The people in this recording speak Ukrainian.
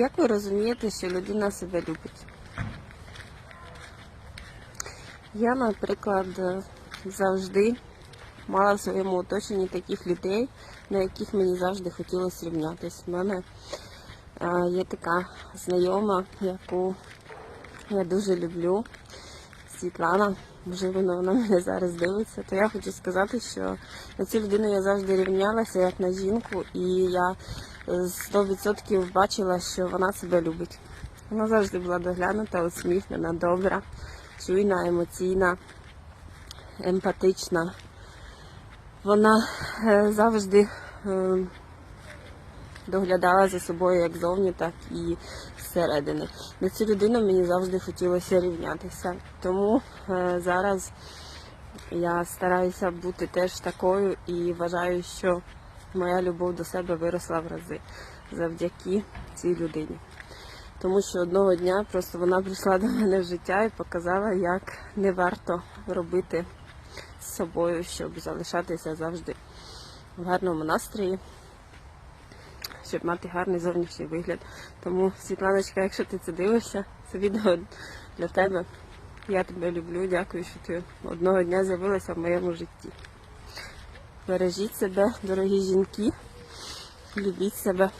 як ви розумієте, що людина себе любить? Я, наприклад, завжди мала в своєму оточенні таких людей, на яких мені завжди хотілося рівнятися. У мене е, є така знайома, яку я дуже люблю, Світлана. Можливо, вона мене зараз дивиться, то я хочу сказати, що на цю людину я завжди рівнялася як на жінку, і я 100% бачила, що вона себе любить. Вона завжди була доглянута, усміхнена, добра, чуйна, емоційна, емпатична. Вона е, завжди е, доглядала за собою як зовні, так і зсередини. На цю людину мені завжди хотілося рівнятися. Тому е, зараз я стараюся бути теж такою і вважаю, що моя любов до себе виросла в рази завдяки цій людині. Тому що одного дня просто вона прийшла до мене в життя і показала, як не варто робити з собою, щоб залишатися завжди в гарному настрої, щоб мати гарний зовнішній вигляд. Тому, Світланочка, якщо ти це дивишся, це відео для тебе. Я тебе люблю, дякую, що ти одного дня з'явилася в моєму житті. Бережіть себе, дорогі жінки, любіть себе.